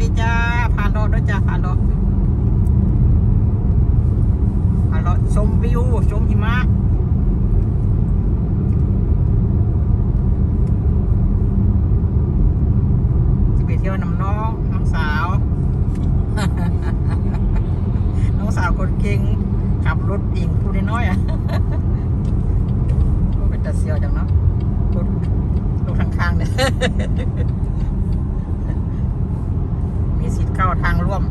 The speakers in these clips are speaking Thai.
ดีจ้าผ่านรถด้วยจ้าผ่านรถผ่านรถชมวิวชมหิมะจะไปเที่ยวน้ำน้องน้องสาว น้องสาวคนเก่งขับรถอิงผู้น้อยอะก็เป็นตัดเสียวจังเนาะรถรถข้างๆเนี่ย สิทธิ์เข้าทางร่วม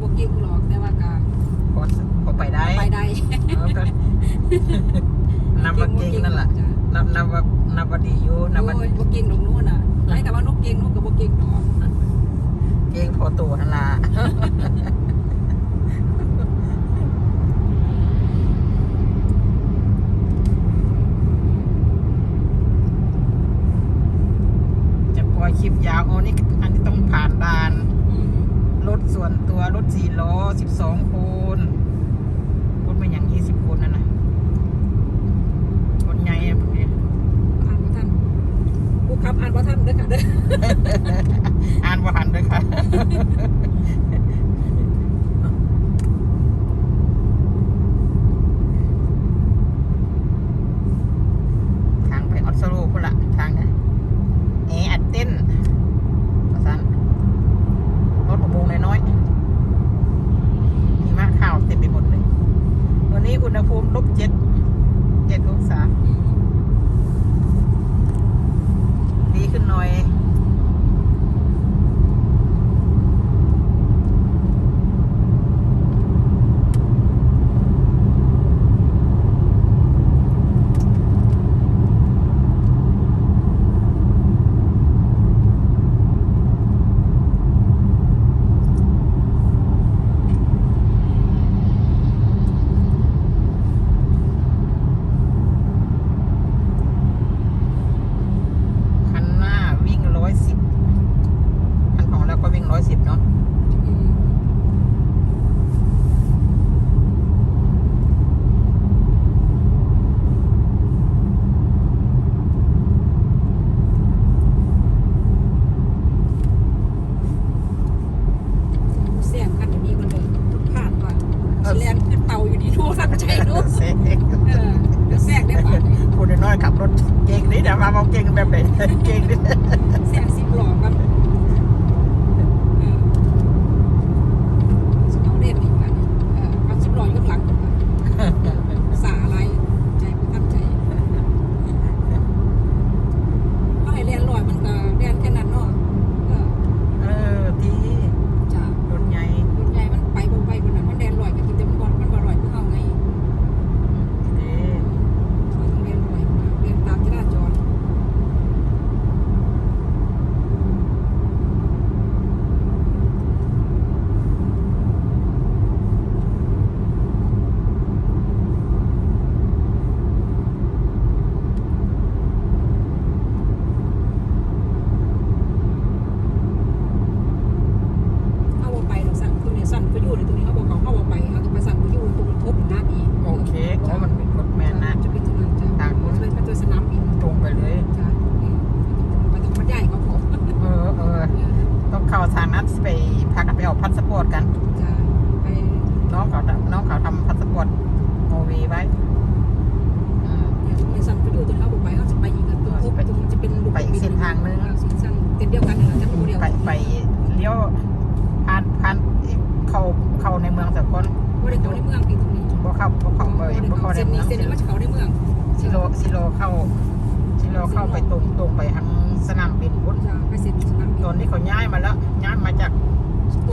บกิงหรอกแต่ว่าการ พอพอไปได้ ไปได้ เออก็ นำว่าเก่งนั่นแหละนับนับว่านับว่าดีอยู่นับว่า โอ้ยบกิงตรงนู้นน่ะไอ้แต่ว่านกเก่งนกกับบกิงเนาะ เก่งพอตัวนั่นละ ทำพาสปอร์ตโนเวย์ไว้อืมเนี่ยมีสั่นก็อยู่ตัวเขาบ่ไปเขาจะไปอีกอันตัวทบตรงจะเป็นลูกไปอีกเส้นทางนึงอ่เส้นทางเต็มเดียวกันนั่นแหละจะรู้เดียวไปไปเลี้ยวผ่านผ่านเข้าเข้าในเมืองสกลบ่ได้เข้าในเมืองที่ตรงนี้บ่เข้าบ่เข้าไปบ่เข้าในเส้นเมืนี้องเส้นนี้มันจะเข้าในเมืองซิโลซิโลเข้าซิโลเข้าไปตรงตรงไปทางสนามบินพุ่นจ้ะไปเส้นสนามบินตอนนี้เขาย้ายมาแล้วย้ายมาจาก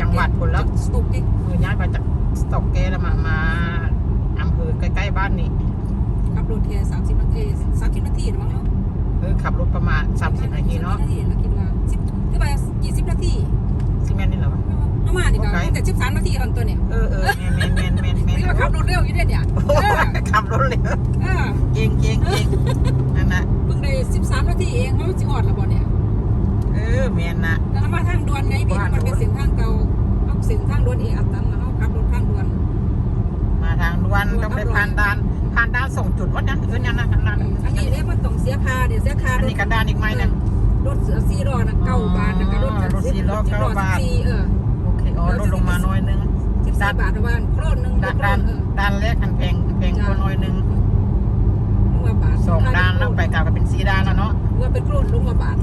จังหวัดพุ่นแล้วสตูกิ๊กคือย้ายมาจากสตอกเกแล้วมามาอำเภอ ใกล้ๆบ้านนี่ขับรถแค่30นาที30นาทีนะมั้งเนาะคือขับรถประมาณ30นาทีเนาะ30นาทีแล้วคิดว่า10หรือว่า20นาทีซิแมนนี่เหรอวะเอามานี่ก็โอเคตั้งแต่13นาทีอันตัวเนี่ยเออเออแมนแมนแมนแมนนี่ว่าขับรถเร็วอยู่เด้เนี่ยโอ้เออขับรถเร็วเออเก่งเก่งเก่งนั่นน่ะเพิ่งได้13นาทีเองเพราะมันสิฮอดแล้วบ่เนี่ยเออแมนนะแล้วเอามาทางด่วนไงพี่มันเป็นด่วนเออัตตันแล้วขับรถทางด่วน มาทางด่วนต้อง ไปผ่านด่านผ่านด่านส่งจุดวัดนั้นเอื้อนยังนะทางด่านอันนี้เนี่ยมันต้องเสียค่าเดี๋ยวเสียค่าอันนี้กระดานอีกไหมหนึงรถเสือซีรอนะเก้าบาทนะก็รถอ๋อรถสี่ล้อเก้าบาทสิสี่เออโอเคอ๋อลดลงมาหน้อยนึงสิบสี่บาทละวันโครนหนึ่งด่านโครด่านนเออด่านแรกคันแพงแพงกว่าหน้อยนึงลุงว่าบาทสองด่านแล้วไปกลับกันเป็นสี่ด่านแล้วเนาะว่าเป็นโครนลุงว่าบาท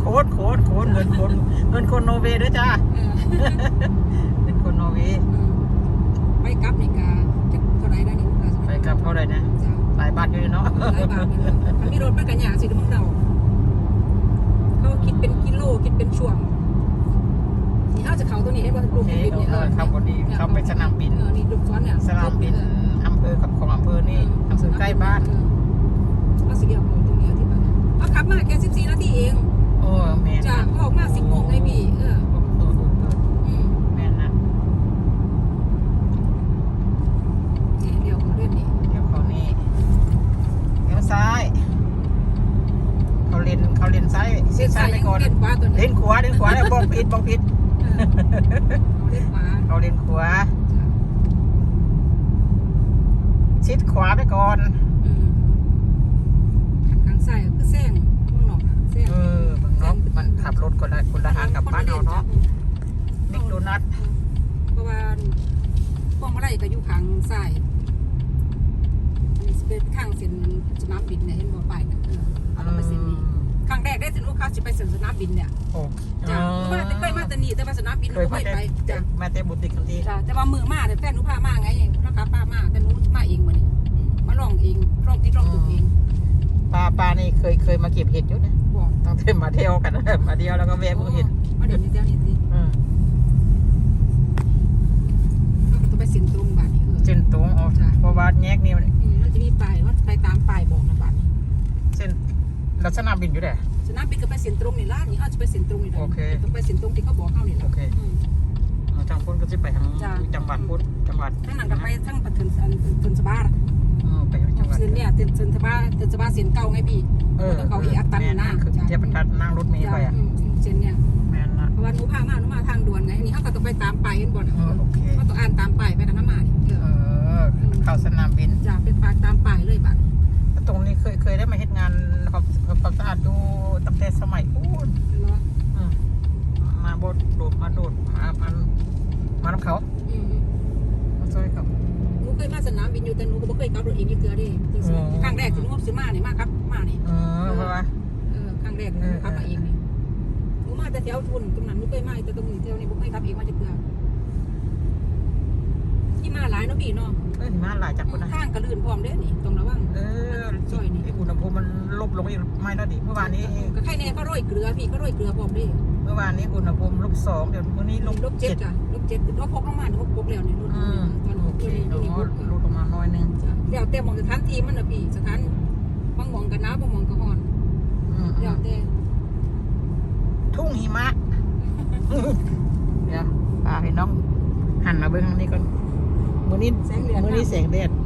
โคตรโคตรโคตรเงินคนเงินคนโนเวย์ด้วยจ้าเออเป็นคนโนเวย์ไปกลับนี่กาจะเท่าไหรได้นี่ ไปกลับเขาเลยนะจ้าหลายบาทอยู่เนาะหลายบาทเลยมันมีรถไปกันอย่างสิมึงเดาเขาคิดเป็นกิโลคิดเป็นช่วงนี่เขาจะเขาตัวนี้ให้ว่าโอลุงเคบินเนี่ยเออเข้าบดีเข้าไปสนามบิน เออนี่ลูกซ้อนเนี่ยสนามบินอำเภอกับของอำเภอนี่อำเภอใกล้บ้านก็สิเดียวตรงนี้ที่บ้านเอาขับมาแค่14นาทีเองโอ้แม่นจากออกมา10โมงไงพี่เออเออเออเออ อืม แม่นนะ นี่เดี๋ยวเขาเล่นนี่ เดี๋ยวเขานี่เลี้ยวซ้าย เขาเลนเขาเลนซ้ายเส้นซ้ายไปก่อน เล่นขวา ตัวนี้เลนขวาเลนขวาแล้วบอกผิดบอกผิดเออเขาเล่นขวาเขาเลนขวาชิดขวาไปก่อนอืมทางซ้ายคือแซงมึงหนอกแซงเออบางน้องมันขับรถคนละคนละทางกับบ้านเราเนาะมิกโดนัทเพราะว่าพวงมาลัยก็อยู่ข้างซ้ายอันนี้สิเป็นข้างเส้นสนามบินเนี่ยเห็นบ่ป้ายน่ะเออเอาต้องไปเส้นนี้ ครั้งแรกได้สินว่าเขาสิไปเส้นสนามบินเนี่ยโอ้จ้ะมาแต่เคยมาแต่นี่แต่ว่าสนามบินหเคนูยบ่มาเคยแต่ไปจ้ะมาแต่บุตรกันทีจ้ะแต่ว่ามือมาแต่แฟนหนูพามาไงแล้วก็ป้ามาแต่หนูมาเองมื้อนี้มาลองเองลองติดลองถูกเองป้าป้านี่เคยเคยมาเก็บเห็ดอยู่นะบอกตั้งแต่มาเที่ยวกันมาเที่ยวแล้วก็แวะมือเห็ดมาเดี๋ยวนี้เดี๋ยวนี้สิอืมเราก็ต้องไปเส้นตรงบาดนี้เออ เส้นตรงอ๋อจ้ะ เพราะว่าแยกนี่มันอืมมันจะมีป้ายว่าไปตามป้ายบอกนะบาดนี้เส้น ลักษณะบินอยู่แหละสนามบินก็ไปเส้นตรงนี่ล่ะนี่เฮาจะไปเส้นตรงนี่ล่ะโอเคต้องไปเส้นตรงที่เขาบอกเฮานี่ล่ะโอเคอืม เอาจังพุ่นก็จะไปทางจ้ะ จังหวัดพุ่นจังหวัดทั้งนั้นก็ไปทั้งปทุมอันปทุมสบาล่ะเออไปจังหวัดเส้นเนี่ยเส้นเส้นสบาเส้นสบาเส้นเก่าไงพี่เออแล้วก็เขาอีอัตตันแม่นะคือจ้ะเทียบประทัดนั่งรถเมล์ไปอะอืมเส้นเนี่ยแม่นนะเพราะว่าหนูพามาหนูมาทางด่วนไงอันนี้เขาก็ต้องไปตามป้ายเห็นบ่นะเออโอเคเขาต้องอ่านตามป้ายไปทางน้ำมานี่เอเอออเข้าสนามบิน จ้ะเป็นปากตามป้ายเลยบัดแล้ว ตรงนี้เคยเคยได้มาเฮ็ดงานความความสะอาดดูตั้งแต่สมัยพูนเนาะอืมมาโบดโดดมาโดดมามันมาน้ำเขาอืมมาช่วยเขาหนูเคยมาสนามบินอยู่แต่หนูก็บ่เคยขับรถเองยี่เกือเดิครั้งแรกที่หนูซื้อมาเนี่ยมาครับมาเนี่ยเออเพราะว่าเออครั้งแรกหนูขับมาเองนี่หนูมาแต่แถวทุนตรงนั้นหนูเคยมาแต่ตรงนี้แถวนี้บ่เคยขับเองมาจักเกือที่มาหลายเนาะพี่เนาะเอ้ยมาหลายจากคนนะทางก็ลื่นพร้อมเด้อนี่ตรงระวังเออ ไอ้อุณหภูมิมันลบลงอีกไม่แล้วดิเมื่อวานนี้ก็ใครแน่ก็โรยเกลือพี่ก็โรยเกลือพร้อมเด้อเมื่อวานนี้อุณหภูมิลบสองเดี๋ยววันนี้ลบลบเจ็เจ็ดดจ้ะลบเจ็ดลบพกลงมาลบพกแล้วเนี่ยลดอืมตอนโอเคตัวนี้อ๋ตัวนี้อลดลงมาหน้อยนึงจ้ะแล้วแต่มองสถานที่มันนะพี่สถานบางหมองกันหนาวบางหมองก็ร้อนอืมแล้วแต่ทุ่งหิมะเดี๋ยวพาให้น้องหันมาเบิ้งทางนี้ก่อนมื้อนี้แสงเหลืองมื้อนี้แสงแดดอ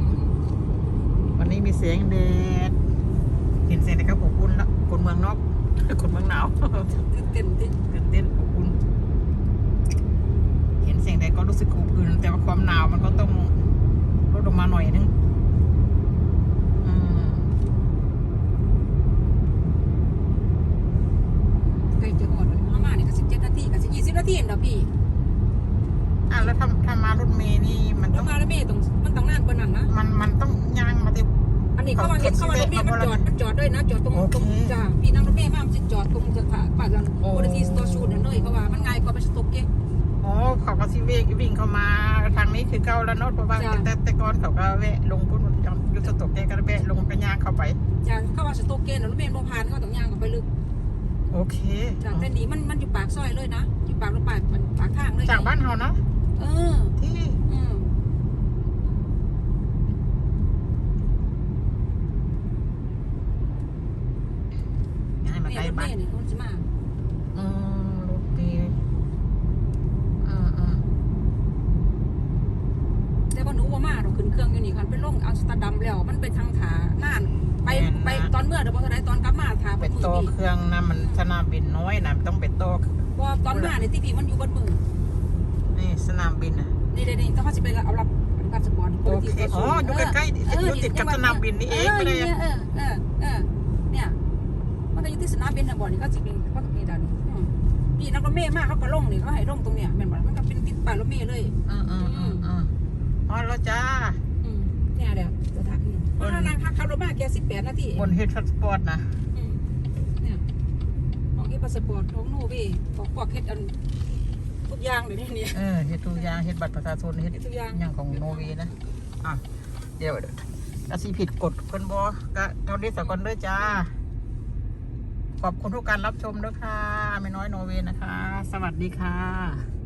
ืมวั นนี้มีแสงแดดเห็นแสงแดดก็อบอุ่นละคนเมืองนอกคนเมืองหนาวตื่นเต้นติตื่นเต้นอบอุ่นเห็นแสงแดดก็รู้สึกอบอุ่นแต่ว่าความหนาวมันก็ต้องลดลงมาหน่อยนึงอืมใกล้จะหอดเลยประมาณนี่ก็สิบเจ็ดนาทีก็สิยี่สิบนาทีเองเด้อพี่อะแล้วถ้าถ้ามารถเมย์นี่มันแล้ต้วองมาแล้วแม่ต้องมันต้องนานกว่านั้นนะ มันมันต้องย่างมาติอั นนี้เข้ามาเห็นเข้ามารถเมย์มันจอดมันจอดด้วยนะจอดตรงโอเคตรงจ้าพี่นั่งรถเมย์มามันจะจอดตรงสถานป่าจันโอ้โอเดทีสโตชูนั่นเลยเพราะว่ามันง่ายกว่าไปสต็อกเก้อ๋อเขาก็สิเวกวิ่งเข้ามาทางนี้คือเก้าแล้วเนาะเพราะว่าจ้ะแต่แต่ก่อนเขาก็แวะลงพุ่นจำยุทธตกแกก็แวะลงไปย่างเข้าไปจ้าเข้ามาสต็อกเก้น่ะรถเมย์บ่ผ่านเขาต้องย่างออกไปลึกโอเคจ้าแต่นี้มันมันอยู่ปากซอยเลยนะอยู่ปากรถปากมันปากทางเลยจากบ้านเฮาเนาะเออที่ อืมย้ายมาแม่ใกล้รถบ้าเมนย์นี่คนสิมาอืมรถดีอืมอืมแต่ว่าหนูว่ามาเราขึ้นเครื่องอยู่นี่คันไปลงอัมสเตอร์ดัมแล้ว มันไปทางถาน่านไปไปตอนเมื่อเดี๋ยวพอเท่าไหรตอนกลับมาถาไปเปิดมือต่อพี่เครื่องนะมันสนามบินน้อยนะมันต้องไปต่อเพราะว่าตอนมาเนี่ยที่พี่มันอยู่บนมือเอนี่สนามบินอะนี่เดี๋ยวนี้ต้องเขาจะไปเอารับพาสปอร์ตโอเคอ๋ออยู่ใกล้ๆอยู่ติดกับสนามบินนี่เองไม่ได้เออเออเออเออเนี่ยมั นก็อยู่ที่สนามบินนะบ่อนี่ก็จะเป็นก็มีด่านนี้อืมพี่นักรถเมย์มากเขาก็ลงนี่เขาให้ลงตรงเนี้ยแม่นบ่มันก็เป็นติดป้ายรถเมย์เลยอืมอืมอืมอืมอ๋อแล้วจ้าอืมเนี่ยเดี๋ยวจะถามนี่เพราะถ้านางขับรถมาแค่สิบแปดนาทีบนเฮดพาสปอร์ตนะอืมเนี่ยของที่พาสปอร์ตของโนวีของพวกเฮ็ดอันทุกอย่างเดี๋ยวนี้เนี่ย เออเฮ็ดทุกอย่างเฮ็ดบัตรประชาชนเฮ็ดเฮ็ดทุกอย่าง อย่างของโนเวย์นะอะเดี๋ยวกสิผิดกฎเพิ่นบอก็เท่านี้สกอนเด้อจ้า ขอบคุณทุกการรับชมด้วยค่ะไม่น้อยโนเวย์นะคะ สวัสดีค่ะ